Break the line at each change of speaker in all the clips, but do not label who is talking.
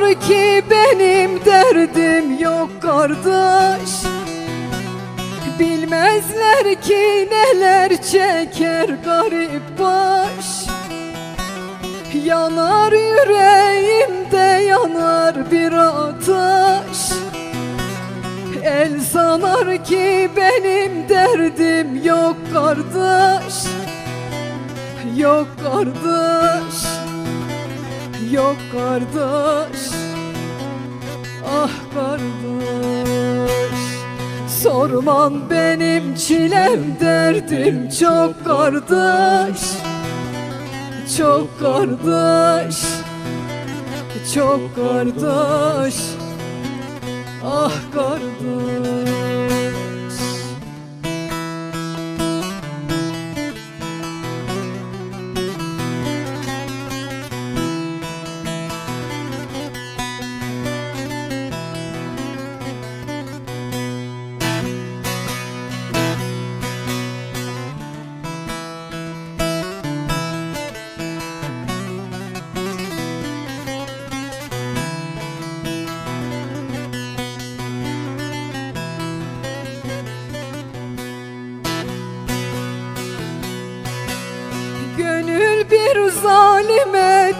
sanar ki benim derdim yok kardeş. Bilmezler ki neler çeker garip baş. Yanar yüreğimde yanar bir ateş. El sanar ki benim derdim yok kardeş. Yok kardeş. Yok kardeş Ah kardeş Sorman benim çilem derdim çok kardeş. Çok kardeş. Çok kardeş. Ah kardeş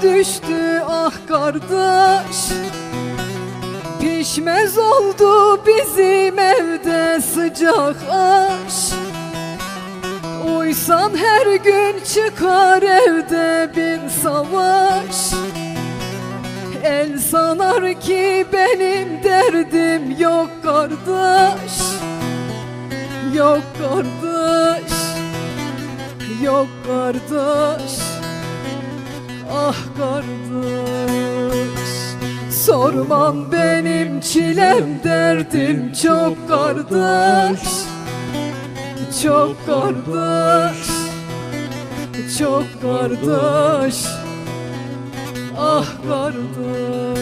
düştü ah kardeş. Pişmez oldu bizim evde sıcak aş. Uysan her gün çıkar evde bir savaş. El sanar ki benim derdim yok kardeş. Yok kardeş Yok kardeş Ah kardeş Sormam benim çilem derdim çok kardeş. Çok kardeş Çok kardeş. Ah kardeş